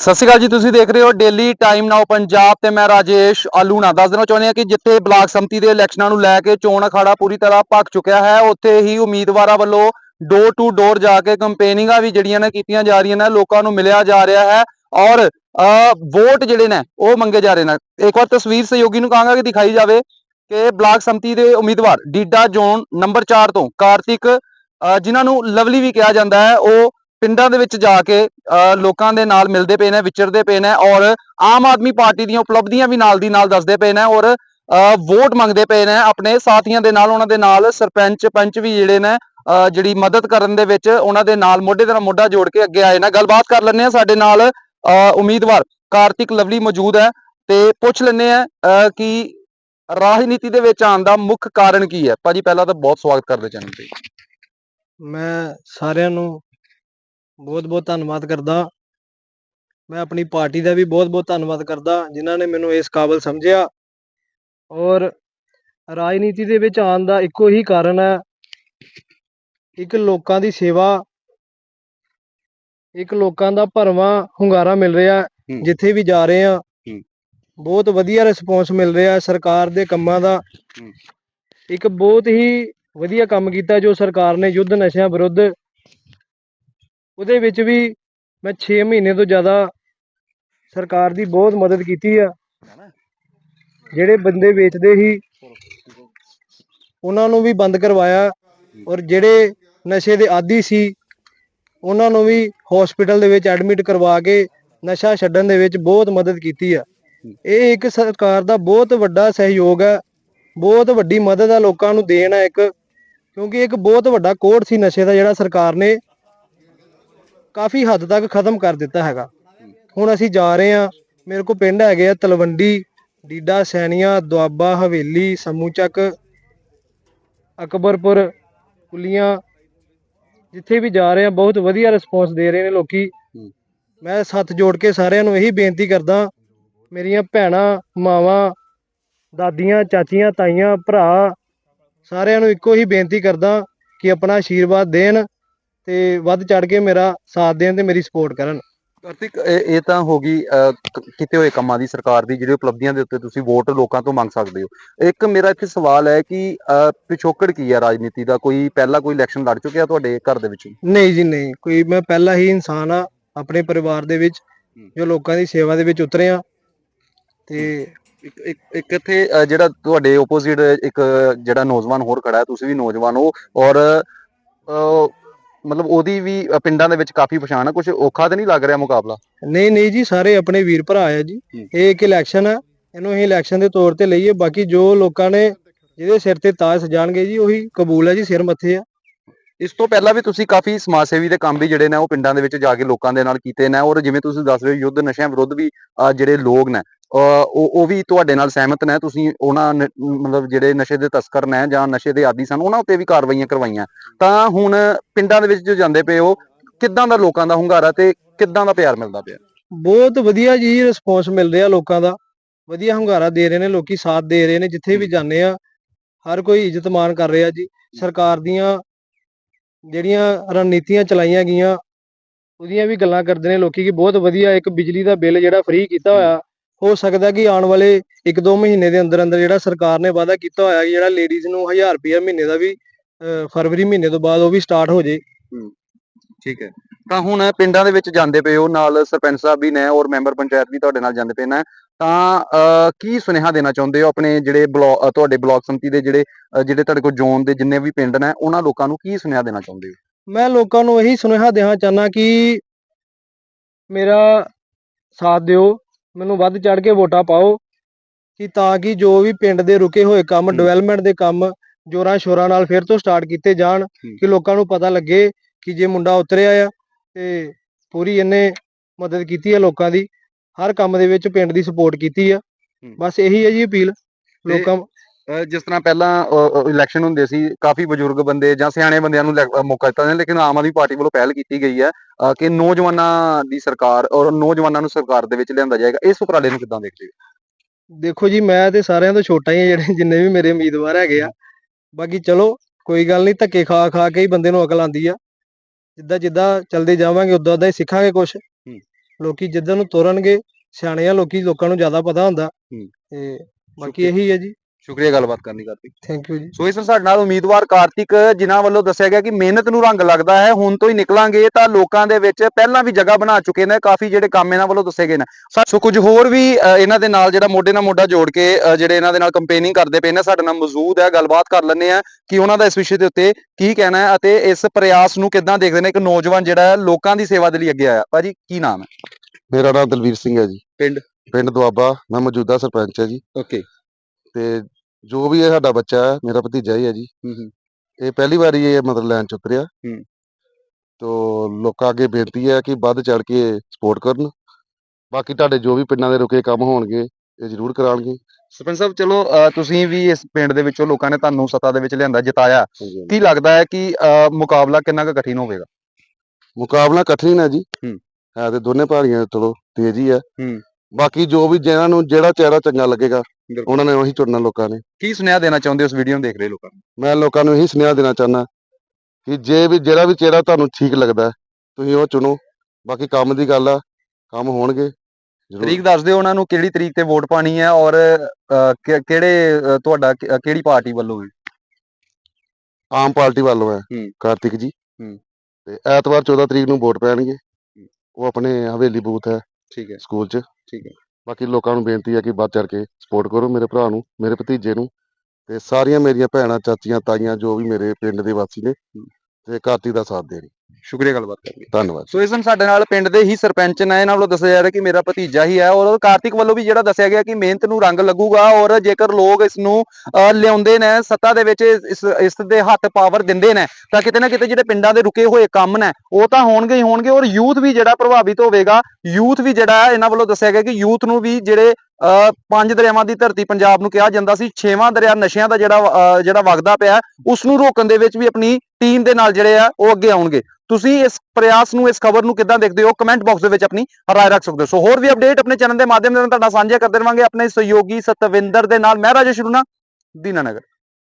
ਸਤਿ ਸ਼੍ਰੀ ਅਕਾਲ ਜੀ ਤੁਸੀਂ ਦੇਖ ਰਹੇ ਹੋ ਡੇਲੀ ਟਾਈਮ ਨਾਓ ਪੰਜਾਬ ਤੇ ਮੈਂ ਰਾਜੇਸ਼ ਆਲੂਣਾ। ਦੱਸ ਦੇਣਾ ਚਾਹੁੰਦੇ ਹਾਂ ਕਿ ਜਿੱਥੇ ਬਲਾਕ ਸੰਮਤੀ ਦੇ ਇਲੈਕਸ਼ਨਾਂ ਨੂੰ ਲੈ ਕੇ ਚੋਣ ਅਖਾੜਾ ਪੂਰੀ ਤਰ੍ਹਾਂ ਭਖ ਚੁੱਕਿਆ ਹੈ ਉੱਥੇ ਹੀ ਉਮੀਦਵਾਰਾਂ ਵੱਲੋਂ ਡੋਰ ਟੂ ਡੋਰ ਜਾ ਕੇ ਕੰਪੇਨਿੰਗਾਂ ਵੀ ਜਿਹੜੀਆਂ ਨੇ ਕੀਤੀਆਂ ਜਾ ਰਹੀਆਂ ਨੇ ਲੋਕਾਂ ਨੂੰ ਮਿਲਿਆ ਜਾ ਰਿਹਾ ਹੈ ਔਰ ਵੋਟ ਜਿਹੜੇ ਨੇ ਉਹ ਮੰਗੇ ਜਾ ਰਹੇ ਨੇ। ਇੱਕ ਵਾਰ ਤਸਵੀਰ ਸਹਿਯੋਗੀ ਨੂੰ ਕਹਾਂਗਾ ਕਿ ਦਿਖਾਈ ਜਾਵੇ ਕਿ ਬਲਾਕ ਸੰਮਤੀ ਦੇ ਉਮੀਦਵਾਰ ਡੀਡਾ ਜ਼ੋਨ ਨੰਬਰ 4 ਤੋਂ ਕਾਰਤਿਕ ਅ, ਜਿਨ੍ਹਾਂ ਨੂੰ ਲਵਲੀ ਵੀ ਕਿਹਾ ਜਾਂਦਾ ਹੈ ਉਹ ਪਿੰਡਾਂ ਦੇ ਵਿੱਚ ਜਾ ਕੇ ਲੋਕਾਂ ਦੇ ਨਾਲ ਮਿਲਦੇ ਪਏ ਨੇ ਵਿਚਰਦੇ ਪਏ ਨੇ ਔਰ ਆਮ ਆਦਮੀ ਪਾਰਟੀ ਦੀਆਂ ਉਪਲਬਧੀਆਂ ਵੀ ਨਾਲ ਦੀ ਨਾਲ ਦੱਸਦੇ ਪਏ ਨੇ ਔਰ ਵੋਟ ਮੰਗਦੇ ਪਏ ਨੇ ਆਪਣੇ ਸਾਥੀਆਂ ਦੇ ਨਾਲ ਉਹਨਾਂ ਦੇ ਨਾਲ ਸਰਪੰਚ ਪੰਚ ਵੀ ਜਿਹੜੇ ਨੇ ਜਿਹੜੀ ਮਦਦ ਕਰਨ ਦੇ ਵਿੱਚ ਉਹਨਾਂ ਦੇ ਨਾਲ ਮੋਢੇ ਦੇ ਨਾਲ ਮੋਢਾ ਜੋੜ ਕੇ ਅੱਗੇ ਆਏ ਨੇ। ਗੱਲਬਾਤ ਕਰ ਲੈਂਦੇ ਆ ਸਾਡੇ ਨਾਲ ਅ, ਉਮੀਦਵਾਰ ਕਾਰਤਿਕ ਲਵਲੀ ਮੌਜੂਦ ਹੈ ਤੇ ਪੁੱਛ ਲੈਂਦੇ ਆ ਅ, ਕਿ ਰਾਜਨੀਤੀ ਦੇ ਵਿੱਚ ਆਉਣ ਦਾ ਮੁੱਖ ਕਾਰਨ ਕੀ ਹੈ? ਭਾਜੀ ਪਹਿਲਾਂ ਤਾਂ ਬਹੁਤ ਸਵਾਗਤ ਕਰਦੇ ਚੈਨਲ ਤੇ। ਮੈਂ ਸਾਰਿਆਂ ਨੂੰ ਬਹੁਤ-ਬਹੁਤ ਧੰਨਵਾਦ ਕਰਦਾ ਮੈਂ ਆਪਣੀ ਪਾਰਟੀ ਦਾ ਵੀ ਬਹੁਤ-ਬਹੁਤ ਧੰਨਵਾਦ ਕਰਦਾ ਜਿਨ੍ਹਾਂ ਨੇ ਮੈਨੂੰ ਇਸ ਕਾਬਲ ਸਮਝਿਆ ਔਰ ਰਾਜਨੀਤੀ ਦੇ ਵਿੱਚ ਆਉਣ ਦਾ ਇੱਕੋ ਹੀ ਕਾਰਨ ਹੈ ਇੱਕ ਲੋਕਾਂ ਦੀ ਸੇਵਾ ਇੱਕ ਲੋਕਾਂ ਦਾ ਭਰਵਾਂ ਹੁੰਗਾਰਾ ਮਿਲ ਰਿਹਾ। ਜਿੱਥੇ ਵੀ ਜਾ ਰਹੇ ਆ। ਬਹੁਤ ਵਧੀਆ ਰਿਸਪੌਂਸ ਮਿਲ ਰਿਹਾ ਸਰਕਾਰ ਦੇ ਕੰਮਾਂ ਦਾ। ਇੱਕ ਬਹੁਤ ਹੀ ਵਧੀਆ ਕੰਮ ਕੀਤਾ ਜੋ ਸਰਕਾਰ ਨੇ ਯੁੱਧ ਨਸ਼ਿਆਂ ਵਿਰੁੱਧ ਉਹਦੇ ਵਿੱਚ ਵੀ ਮੈਂ 6 ਮਹੀਨੇ ਤੋਂ ਜ਼ਿਆਦਾ ਸਰਕਾਰ ਦੀ ਬਹੁਤ ਮਦਦ ਕੀਤੀ ਆ। ਜਿਹੜੇ ਬੰਦੇ ਵੇਚਦੇ ਸੀ ਉਹਨਾਂ ਨੂੰ ਵੀ ਬੰਦ ਕਰਵਾਇਆ ਔਰ ਜਿਹੜੇ ਨਸ਼ੇ ਦੇ ਆਦੀ ਸੀ ਉਹਨਾਂ ਨੂੰ ਵੀ ਹਸਪੀਟਲ ਦੇ ਵਿੱਚ ਐਡਮਿਟ ਕਰਵਾ ਕੇ ਨਸ਼ਾ ਛੱਡਣ ਦੇ ਵਿੱਚ ਬਹੁਤ ਮਦਦ ਕੀਤੀ ਆ। ਇਹ ਇੱਕ ਸਰਕਾਰ ਦਾ ਬਹੁਤ ਵੱਡਾ ਸਹਿਯੋਗ ਹੈ ਬਹੁਤ ਵੱਡੀ ਮਦਦ ਆ ਲੋਕਾਂ ਨੂੰ ਦੇਣ ਇੱਕ ਕਿਉਂਕਿ ਇੱਕ ਬਹੁਤ ਵੱਡਾ ਕੋੜ ਸੀ ਨਸ਼ੇ ਦਾ ਜਿਹੜਾ ਸਰਕਾਰ ਨੇ ਕਾਫੀ ਹੱਦ ਤੱਕ ਖਤਮ ਕਰ ਦਿੱਤਾ ਹੈਗਾ ਹੁਣ ਅਸੀਂ ਜਾ ਰਹੇ ਹਾਂ ਮੇਰੇ ਕੋਲ ਪਿੰਡ ਹੈਗੇ ਆ ਤਲਵੰਡੀ ਡੀਡਾ ਸੈਣੀਆਂ ਦੁਆਬਾ ਹਵੇਲੀ ਸਮੂਚੱਕ ਅਕਬਰਪੁਰ ਕੁਲੀਆਂ ਜਿੱਥੇ ਵੀ ਜਾ ਰਹੇ ਆ ਬਹੁਤ ਵਧੀਆ ਰਿਸਪੌਂਸ ਦੇ ਰਹੇ ਨੇ ਲੋਕੀ। ਮੈਂ ਸੱਥ ਜੋੜ ਕੇ ਸਾਰਿਆਂ ਨੂੰ ਇਹੀ ਬੇਨਤੀ ਕਰਦਾ ਮੇਰੀਆਂ ਭੈਣਾਂ ਮਾਵਾਂ ਦਾਦੀਆਂ ਚਾਚੀਆਂ ਤਾਈਆਂ ਭਰਾ ਸਾਰਿਆਂ ਨੂੰ ਇੱਕੋ ਹੀ ਬੇਨਤੀ ਕਰਦਾ ਕਿ ਆਪਣਾ ਆਸ਼ੀਰਵਾਦ ਦੇਣ ਤੇ ਵੱਧ ਚੜ ਕੇ ਮੇਰਾ ਸਾਥ ਦੇਣ ਤੇ ਮੇਰੀ ਸਪੋਰਟ ਕਰਨ। ਕਾਰਤਿਕ ਇਹ ਤਾਂ ਹੋ ਗਈ ਕੀਤੇ ਹੋਏ ਕੰਮਾਂ ਦੀ ਸਰਕਾਰ ਦੀ ਜਿਹੜੀ ਉਪਲਬਧੀਆਂ ਦੇ ਉੱਤੇ ਤੁਸੀਂ ਵੋਟ ਲੋਕਾਂ ਤੋਂ ਮੰਗ ਸਕਦੇ ਹੋ। ਇੱਕ ਮੇਰਾ ਇੱਥੇ ਸਵਾਲ ਹੈ ਕਿ ਪਿਛੋਕੜ ਕੀ ਹੈ ਰਾਜਨੀਤੀ ਦਾ? ਕੋਈ ਪਹਿਲਾਂ ਕੋਈ ਇਲੈਕਸ਼ਨ ਲੜ ਚੁੱਕਿਆ ਤੁਹਾਡੇ ਘਰ ਦੇ ਵਿੱਚ? ਨਹੀਂ ਜੀ ਨਹੀਂ। ਕੋਈ ਮੈਂ ਪਹਿਲਾ ਹੀ ਇਨਸਾਨ ਆ ਆਪਣੇ ਪਰਿਵਾਰ ਦੇ ਵਿੱਚ। ਜੋ ਲੋਕਾਂ ਦੀ ਸੇਵਾ ਦੇ ਵਿੱਚ ਉਤਰਿਆ ਤੇ ਇੱਕ ਇੱਕ ਇੱਥੇ ਜਿਹੜਾ ਤੁਹਾਡੇ ਆਪੋਜ਼ਿਟ ਇੱਕ ਜਿਹੜਾ ਨੌਜਵਾਨ ਹੋਰ ਖੜਾ ਹੈ ਤੁਸੀਂ ਵੀ ਨੌਜਵਾਨ ਹੋ। ਔਰ ਮਤਲਬ ਉਹਦੀ ਵੀ ਅ, ਪਿੰਡਾਂ ਦੇ ਵਿੱਚ ਕਾਫੀ ਪਛਾਣ ਹੈ ਕੁਝ ਔਖਾ ਤਾਂ ਨਹੀਂ ਲੱਗ ਰਿਹਾ ਮੁਕਾਬਲਾ? ਨਹੀਂ ਨਹੀਂ ਜੀ ਸਾਰੇ ਆਪਣੇ ਵੀਰ ਭਰਾ ਆ ਜੀ। ਹੂੰ। ਇਹ ਇੱਕ ਇਲੈਕਸ਼ਨ ਹੈ ਇਹਨੂੰ ਅਸੀਂ ਇਲੈਕਸ਼ਨ ਦੇ ਤੌਰ ਤੇ ਲਈਏ ਬਾਕੀ ਜੋ ਲੋਕਾਂ ਨੇ ਜਿਹਦੇ ਸਿਰ ਤੇ ਤਾਜ ਸਜਾਣਗੇ ਜੀ ਉਹੀ ਕਬੂਲ ਹੈ ਜੀ ਸਿਰ ਮੱਥੇ ਆ। ਇਸ ਤੋਂ ਪਹਿਲਾਂ ਵੀ ਤੁਸੀਂ ਕਾਫੀ ਸਮਾਜ ਸੇਵੀ ਦੇ ਕੰਮ ਵੀ ਜਿਹੜੇ ਨੇ ਉਹ ਪਿੰਡਾਂ ਦੇ ਵਿੱਚ ਜਾ ਕੇ ਲੋਕਾਂ ਦੇ ਨਾਲ ਕੀਤੇ ਨੇ ਔਰ ਜਿਵੇਂ ਤੁਸੀਂ ਦੱਸ ਰਹੇ ਹੋ ਯੁੱਧ ਨਸ਼ਿਆਂ ਵਿਰੁੱਧ ਵੀ ਅ, ਜਿਹੜੇ ਲੋਕ ਨੇ ਉਹ ਉਹ ਵੀ ਤੁਹਾਡੇ ਨਾਲ ਸਹਿਮਤ ਨੇ ਤੁਸੀਂ ਉਹਨਾਂ ਮਤਲਬ ਜਿਹੜੇ ਨਸ਼ੇ ਦੇ ਤਸਕਰ ਨੇ ਜਾਂ ਨਸ਼ੇ ਦੇ ਆਦੀ ਸਨ ਉਹਨਾਂ ਉੱਤੇ ਵੀ ਕਾਰਵਾਈਆਂ ਕਰਵਾਈਆਂ। ਤਾਂ ਹੁਣ ਪਿੰਡਾਂ ਦੇ ਵਿੱਚ ਜੋ ਜਾਂਦੇ ਪਏ ਹੋ ਕਿੱਦਾਂ ਦਾ ਲੋਕਾਂ ਦਾ ਹੁੰਗਾਰਾ ਤੇ ਕਿੱਦਾਂ ਦਾ ਪਿਆਰ ਮਿਲਦਾ ਪਿਆ? ਬਹੁਤ ਵਧੀਆ ਜੀ ਰਿਸਪੌਂਸ ਮਿਲ ਰਿਹਾ ਲੋਕਾਂ ਦਾ। ਵਧੀਆ ਹੁੰਗਾਰਾ ਦੇ ਰਹੇ ਨੇ ਲੋਕੀ ਸਾਥ ਦੇ ਰਹੇ ਨੇ ਜਿੱਥੇ ਵੀ ਜਾਂਦੇ ਆ ਹਰ ਕੋਈ ਇੱਜ਼ਤ ਮਾਣ ਕਰ ਰਿਹਾ ਜੀ। ਸਰਕਾਰ ਦੀਆਂ ਜਿਹੜੀਆਂ ਰਣਨੀਤੀਆਂ ਚਲਾਈਆਂ ਗਈਆਂ ਉਹਦੀਆਂ ਵੀ ਗੱਲਾਂ ਕਰਦੇ ਨੇ ਲੋਕੀ ਕਿ ਬਹੁਤ ਵਧੀਆ ਇੱਕ ਬਿਜਲੀ ਦਾ ਬਿੱਲ ਜਿਹੜਾ ਫ੍ਰੀ ਕੀਤਾ ਹੋਇਆ ਹੋ ਸਕਦਾ ਕਿ ਆਉਣ ਵਾਲੇ 1-2 ਮਹੀਨੇ ਦੇ ਅੰਦਰ ਅੰਦਰ ਜਿਹੜਾ ਸਰਕਾਰ ਨੇ ਵਾਅਦਾ ਕੀਤਾ ਹੋਇਆ ਕਿ ਜਿਹੜਾ ਲੇਡੀਜ਼ ਨੂੰ 1000 ਰੁਪਏ ਮਹੀਨੇ ਦਾ ਵੀ ਫਰਵਰੀ ਮਹੀਨੇ ਤੋਂ ਬਾਅਦ ਉਹ ਵੀ ਸਟਾਰਟ ਹੋ ਜੇ। ਠੀਕ ਹੈ। ਤਾਂ ਹੁਣ ਪਿੰਡਾਂ ਦੇ ਵਿੱਚ ਜਾਂਦੇ ਪਏ ਹੋ ਨਾਲ ਸਰਪੰਚ ਸਾਹਿਬ ਵੀ ਨੇ ਔਰ ਮੈਂਬਰ ਪੰਚਾਇਤ ਵੀ ਤੁਹਾਡੇ ਨਾਲ ਜਾਂਦੇ ਪਏ ਨੇ। ਤਾਂ ਕੀ ਸੁਨੇਹਾ ਦੇਣਾ ਚਾਹੁੰਦੇ ਹੋ ਆਪਣੇ ਜਿਹੜੇ ਬਲੌਕ ਤੁਹਾਡੇ ਬਲਾਕ ਸੰਮਤੀ ਦੇ ਜਿਹੜੇ ਜਿਹੜੇ ਤੁਹਾਡੇ ਕੋਲ ਜ਼ੋਨ ਦੇ ਜਿੰਨੇ ਵੀ ਪਿੰਡ ਨੇ ਉਹਨਾਂ ਲੋਕਾਂ ਨੂੰ ਕੀ ਸੁਨੇਹਾ ਦੇਣਾ ਚਾਹੁੰਦੇ ਹੋ? ਮੈਂ ਲੋਕਾਂ ਨੂੰ ਇਹੀ ਸੁਨੇਹਾ ਦੇਣਾ ਚਾਹੁੰਦਾ ਕਿ ਮੇਰਾ ਸਾਥ ਦਿਓ ਮੈਨੂੰ ਵੱਧ ਚੜ ਕੇ ਵੋਟਾਂ ਪਾਓ ਕਿ ਤਾਂ ਕਿ ਜੋ ਵੀ ਪਿੰਡ ਦੇ ਰੁਕੇ ਹੋਏ ਕੰਮ। ਡਿਵੈਲਪਮੈਂਟ ਦੇ ਕੰਮ ਜੋਰਾਂ ਸ਼ੋਰਾਂ ਨਾਲ ਫਿਰ ਤੋਂ ਸਟਾਰਟ ਕੀਤੇ ਜਾਣ। ਕਿ ਲੋਕਾਂ ਨੂੰ ਪਤਾ ਲੱਗੇ ਕਿ ਜੇ ਮੁੰਡਾ ਉਤਰਿਆ ਆ ਤੇ ਪੂਰੀ ਇਹਨੇ ਮਦਦ ਕੀਤੀ ਹੈ ਲੋਕਾਂ ਦੀ ਹਰ ਕੰਮ ਦੇ ਵਿੱਚ ਪਿੰਡ ਦੀ ਸਪੋਰਟ ਕੀਤੀ ਆ ਬਸ ਇਹੀ ਹੈ ਜੀ ਅਪੀਲ ਲੋਕਾਂ ਜਿਸ ਤਰ੍ਹਾਂ ਪਹਿਲਾਂ ਇਲੈਕਸ਼ਨ ਹੁੰਦੇ ਸੀ ਕਾਫੀ ਬਜ਼ੁਰਗ ਬੰਦੇ ਜਾਂ ਸਿਆਣੇ ਬੰਦਿਆਂ ਨੂੰ ਮੌਕਾ ਦਿੱਤਾ ਜਾਂਦਾ ਲੇਕਿਨ ਆਮ ਆਦਮੀ ਪਾਰਟੀ ਵੱਲੋਂ ਪਹਿਲ ਕੀਤੀ ਗਈ ਹੈ ਕਿ ਨੌਜਵਾਨਾਂ ਦੀ ਸਰਕਾਰ ਔਰ ਨੌਜਵਾਨਾਂ ਨੂੰ ਸਰਕਾਰ ਦੇ ਵਿੱਚ ਲਿਆਂਦਾ ਜਾਏਗਾ। ਇਸ ਉਪਰਾਲੇ ਨੂੰ ਕਿੱਦਾਂ ਦੇਖਦੇ ਹੋ? ਦੇਖੋ ਜੀ ਮੈਂ ਤੇ ਸਾਰਿਆਂ ਤੋਂ ਛੋਟਾ ਹੀ ਆ ਜਿਹੜੇ ਜਿੰਨੇ ਵੀ ਮੇਰੇ ਉਮੀਦਵਾਰ ਹੈਗੇ ਆ। ਬਾਕੀ ਚਲੋ ਕੋਈ ਗੱਲ ਨਹੀਂ ਧੱਕੇ ਖਾ ਖਾ ਕੇ ਹੀ ਬੰਦੇ ਨੂੰ ਅਕਲ ਆਂਦੀ ਆ। ਜਿੱਦਾਂ ਜਿੱਦਾਂ ਚੱਲਦੇ ਜਾਵਾਂਗੇ ਉਦਾਂ ਉਦਾਂ ਹੀ ਸਿੱਖਾਂਗੇ ਕੁਝ ਲੋਕੀ ਜਿੱਦਾਂ ਨੂੰ ਤੁਰਨਗੇ ਸਿਆਣਿਆਂ ਲੋਕੀ ਲੋਕਾਂ ਨੂੰ ਜ਼ਿਆਦਾ ਪਤਾ ਹੁੰਦਾ। ਤੇ ਬਾਕੀ ਇਹੀ ਹੈ ਜੀ। ਸ਼ੁਕਰੀਆ ਗੱਲਬਾਤ ਕਰਨ ਲਈ ਕਾਰਤਿਕ। ਥੈਂਕ ਯੂ ਜੀ। ਸੋ ਇਸ ਸਾਡੇ ਨਾਲ ਉਮੀਦਵਾਰ ਕਾਰਤਿਕ ਜਿਨ੍ਹਾਂ ਵੱਲੋਂ ਦੱਸਿਆ ਗਿਆ ਕਿ ਮਿਹਨਤ ਨੂੰ ਰੰਗ ਲੱਗਦਾ ਹੈ ਹੁਣ ਤੋਂ ਹੀ ਨਿਕਲਾਂਗੇ ਤਾਂ ਲੋਕਾਂ ਦੇ ਵਿੱਚ ਪਹਿਲਾਂ ਵੀ ਜਗ੍ਹਾ ਬਣਾ ਚੁੱਕੇ ਨੇ ਕਾਫੀ ਜਿਹੜੇ ਕੰਮ ਇਹਨਾਂ ਵੱਲੋਂ ਦੱਸੇ ਗਏ ਨੇ। ਸਾ- ਕੁਝ ਹੋਰ ਵੀ ਇਹਨਾਂ ਦੇ ਨਾਲ ਜਿਹੜਾ ਮੋਢੇ ਨਾਲ ਮੋਢਾ ਜੋੜ ਕੇ ਜਿਹੜੇ ਇਹਨਾਂ ਦੇ ਨਾਲ ਕੰਪੇਨਿੰਗ ਕਰਦੇ ਪਏ ਨੇ ਸਾਡੇ ਨਾਲ ਮੌਜੂਦ ਹੈ ਗੱਲਬਾਤ ਕਰ ਲੈਂਦੇ ਆ ਕਿ ਉਹਨਾਂ ਦਾ ਇਸ ਵਿਸ਼ੇ ਦੇ ਉੱਤੇ ਕੀ ਕਹਿਣਾ ਹੈ ਅਤੇ ਇਸ ਪ੍ਰਯਾਸ ਨੂੰ ਕਿੱਦਾਂ ਦੇਖਦੇ ਨੇ ਇੱਕ ਨੌਜਵਾਨ ਜਿਹੜਾ ਹੈ ਲੋਕਾਂ ਦੀ ਸੇਵਾ ਦੇ ਲਈ ਅੱਗੇ ਆਇਆ। ਭਾਜੀ ਕੀ ਨਾਮ ਹੈ? ਮੇਰਾ ਨਾਮ ਦਲਵੀਰ ਸਿੰਘ ਹੈ ਜੀ। ਪਿੰਡ? ਪਿੰਡ ਦੁਆਬਾ ਮੈਂ ਮੌਜੂਦਾ ਸਰਪੰਚ ਹੈ ਜੀ। ਓਕੇ। ਤੇ ਜੋ ਵੀ ਇਹ ਸਾਡਾ ਬੱਚਾ ਹੈ ਮੇਰਾ ਭਤੀਜਾ ਹੀ ਹੈ ਜੀ। ਹੂੰ ਹੂੰ। ਇਹ ਪਹਿਲੀ ਵਾਰੀ ਇਹ ਮਤਲਬ ਲਾਈਨ ਚ ਉਤਰਿਆ। ਹੂੰ। ਤੋ ਲੋਕਾਂ ਅੱਗੇ ਬੇਨਤੀ ਹੈ ਕਿ ਵੱਧ ਚੜ ਕੇ ਸਪੋਰਟ ਕਰਨ। ਬਾਕੀ ਤੁਹਾਡੇ ਜੋ ਵੀ ਪਿੰਡਾਂ ਦੇ ਰੁਕੇ ਕੰਮ ਹੋਣਗੇ ਇਹ ਜ਼ਰੂਰ ਕਰਾਉਣਗੇ। ਸਰਪੰਚ ਸਾਹਿਬ ਚਲੋ ਤੁਸੀਂ ਵੀ ਇਸ ਪਿੰਡ ਦੇ ਵਿੱਚੋਂ ਲੋਕਾਂ ਨੇ ਤੁਹਾਨੂੰ ਸੱਤਾ ਦੇ ਵਿੱਚ ਲਿਆਂਦਾ ਜਿਤਾਇਆ। ਕੀ ਲੱਗਦਾ ਹੈ ਕਿ ਮੁਕਾਬਲਾ ਕਿੰਨਾ ਕੁ ਕਠਿਨ ਹੋਵੇਗਾ? ਮੁਕਾਬਲਾ ਕਠਿਨ ਹੈ ਜੀ। ਹੂੰ। ਹੈ ਤੇ ਦੋਨੇ ਭਾਰੀਆਂ ਚਲੋ ਤੇਜ਼ ਹੀ ਹੈ। ਹੂੰ। ਬਾਕੀ ਜੋ ਵੀ ਜਿਹਨਾਂ ਨੂੰ ਜਿਹੜਾ ਚਿਹਰਾ ਚੰਗਾ ਲੱਗੇਗਾ। ਉਹਨਾਂ ਨੇ ਉਹੀ ਚੁਣਨਾ ਲੋਕਾਂ ਨੇ। ਕੀ ਸੁਨੇਹਾ ਦੇਣਾ ਚਾਹੁੰਦੇ ਹੋ ਇਸ ਵੀਡੀਓ ਨੂੰ ਦੇਖ ਰਹੇ ਲੋਕਾਂ ਨੂੰ? ਮੈਂ ਲੋਕਾਂ ਨੂੰ ਇਹੀ ਸੁਨੇਹਾ ਦੇਣਾ ਚਾਹੁੰਦਾ ਕਿ ਜੇ ਵੀ ਜਿਹੜਾ ਵੀ ਚਿਹਰਾ ਤੁਹਾਨੂੰ ਠੀਕ ਲੱਗਦਾ ਤੁਸੀਂ ਉਹ ਚੁਣੋ। ਬਾਕੀ ਕੰਮ ਦੀ ਗੱਲ ਆ ਕੰਮ ਹੋਣਗੇ ਤਰੀਕ ਦੱਸ ਦਿਓ ਉਹਨਾਂ ਨੂੰ ਕਿਹੜੀ ਤਰੀਕ ਤੇ ਵੋਟ ਪਾਣੀ ਹੈ ਔਰ ਕਿਹੜੇ ਤੁਹਾਡਾ ਕਿਹੜੀ ਪਾਰਟੀ ਵੱਲੋਂ ਹੈ? ਆਮ ਪਾਰਟੀ ਵੱਲੋਂ ਹੈ। ਕਾਰਤਿਕ ਜੀ। ਤੇ ਐਤਵਾਰ 14 ਤਰੀਕ ਨੂੰ ਵੋਟ ਪੈਣਗੇ। ਉਹ ਆਪਣੇ ਹਵੇਲੀ ਬੂਥ ਹੈ। ਠੀਕ ਹੈ। ਸਕੂਲ 'ਚ ਠੀਕ ਹੈ। ਬਾਕੀ ਲੋਕਾਂ ਨੂੰ ਬੇਨਤੀ ਹੈ ਕਿ ਵੱਧ ਚੜ ਕੇ ਸਪੋਰਟ ਕਰੋ ਮੇਰੇ ਭਰਾ ਨੂੰ ਮੇਰੇ ਭਤੀਜੇ ਨੂੰ ਤੇ ਸਾਰੀਆਂ ਮੇਰੀਆਂ ਭੈਣਾਂ ਚਾਚੀਆਂ ਤਾਈਆਂ ਜੋ ਵੀ ਮੇਰੇ ਪਿੰਡ ਦੇ ਵਾਸੀ ਨੇ ਤੇ ਕਾਰਤਿਕ ਦਾ ਸਾਥ ਦੇਣ। ਸ਼ੁਕਰੀਆ ਗੱਲਬਾਤ ਕਰਨ। ਲਈ ਧੰਨਵਾਦ। ਸੋ ਇਸ ਦਿਨ ਸਾਡੇ ਨਾਲ ਪਿੰਡ ਦੇ ਹੀ ਸਰਪੰਚ ਨੇ ਇਹਨਾਂ ਵੱਲੋਂ ਦੱਸਿਆ ਜਾ ਰਿਹਾ ਕਿ ਮੇਰਾ ਭਤੀਜਾ ਹੀ ਹੈ ਔਰ ਕਾਰਤਿਕ ਵੱਲੋਂ ਵੀ ਜਿਹੜਾ ਦੱਸਿਆ ਗਿਆ ਕਿ ਮਿਹਨਤ ਨੂੰ ਰੰਗ ਲੱਗੂਗਾ ਔਰ ਜੇਕਰ ਲੋਕ ਇਸ ਨੂੰ ਲਿਆਉਂਦੇ ਨੇ ਸੱਤਾ ਦੇ ਵਿੱਚ ਇਸ ਇਸ ਦੇ ਹੱਥ ਪਾਵਰ ਦਿੰਦੇ ਨੇ ਤਾਂ ਕਿਤੇ ਨਾ ਕਿਤੇ ਜਿਹੜੇ ਪਿੰਡਾਂ ਦੇ ਰੁਕੇ ਹੋਏ ਕੰਮ ਨੇ ਉਹ ਤਾਂ ਹੋਣਗੇ ਹੀ ਹੋਣਗੇ ਔਰ ਯੂਥ ਵੀ ਜਿਹੜਾ ਪ੍ਰਭਾਵਿਤ ਹੋਵੇਗਾ ਯੂਥ ਵੀ ਜਿਹੜਾ ਇਹਨਾਂ ਵੱਲੋਂ ਦੱਸਿਆ ਗਿਆ ਕਿ ਯੂਥ ਨੂੰ ਵੀ ਜਿਹੜੇ ਪੰਜ ਦਰਿਆਵਾਂ ਦੀ ਧਰਤੀ ਪੰਜਾਬ ਨੂੰ ਕਿਹਾ ਜਾਂਦਾ ਸੀ ਛੇਵਾਂ ਦਰਿਆ ਨਸ਼ਿਆਂ ਦਾ ਜਿਹੜਾ ਜਿਹੜਾ ਵਗਦਾ ਪਿਆ ਉਸ ਨੂੰ ਰੋਕਣ ਦੇ ਵਿੱਚ ਵੀ ਆਪਣੀ ਟੀਮ ਦੇ ਨਾਲ ਜਿਹੜੇ ਆ, ਉਹ ਅੱਗੇ ਆਉਣਗੇ। ਤੁਸੀਂ ਇਸ ਪ੍ਰਯਾਸ ਨੂੰ, ਇਸ ਖਬਰ ਨੂੰ ਕਿੱਦਾਂ ਦੇਖਦੇ ਹੋ? ਕਮੈਂਟ ਬਾਕਸ ਦੇ ਵਿੱਚ ਆਪਣੀ ਰਾਏ ਰੱਖ ਸਕਦੇ ਹੋ। ਸੋ ਹੋਰ ਵੀ ਅਪਡੇਟ ਆਪਣੇ ਚੈਨਲ ਦੇ ਮਾਧਿਅਮ ਦੇ ਨਾਲ ਤੁਹਾਡਾ ਸਾਂਝਾ ਕਰਦੇ ਰਵਾਂਗੇ ਆਪਣੇ ਸਹਿਯੋਗੀ ਸਤਵਿੰਦਰ ਦੇ ਨਾਲ। ਮੈਂ ਰਾਜੇਸ਼ ਰੂਨਾ ਦੀਨਾਨਗਰ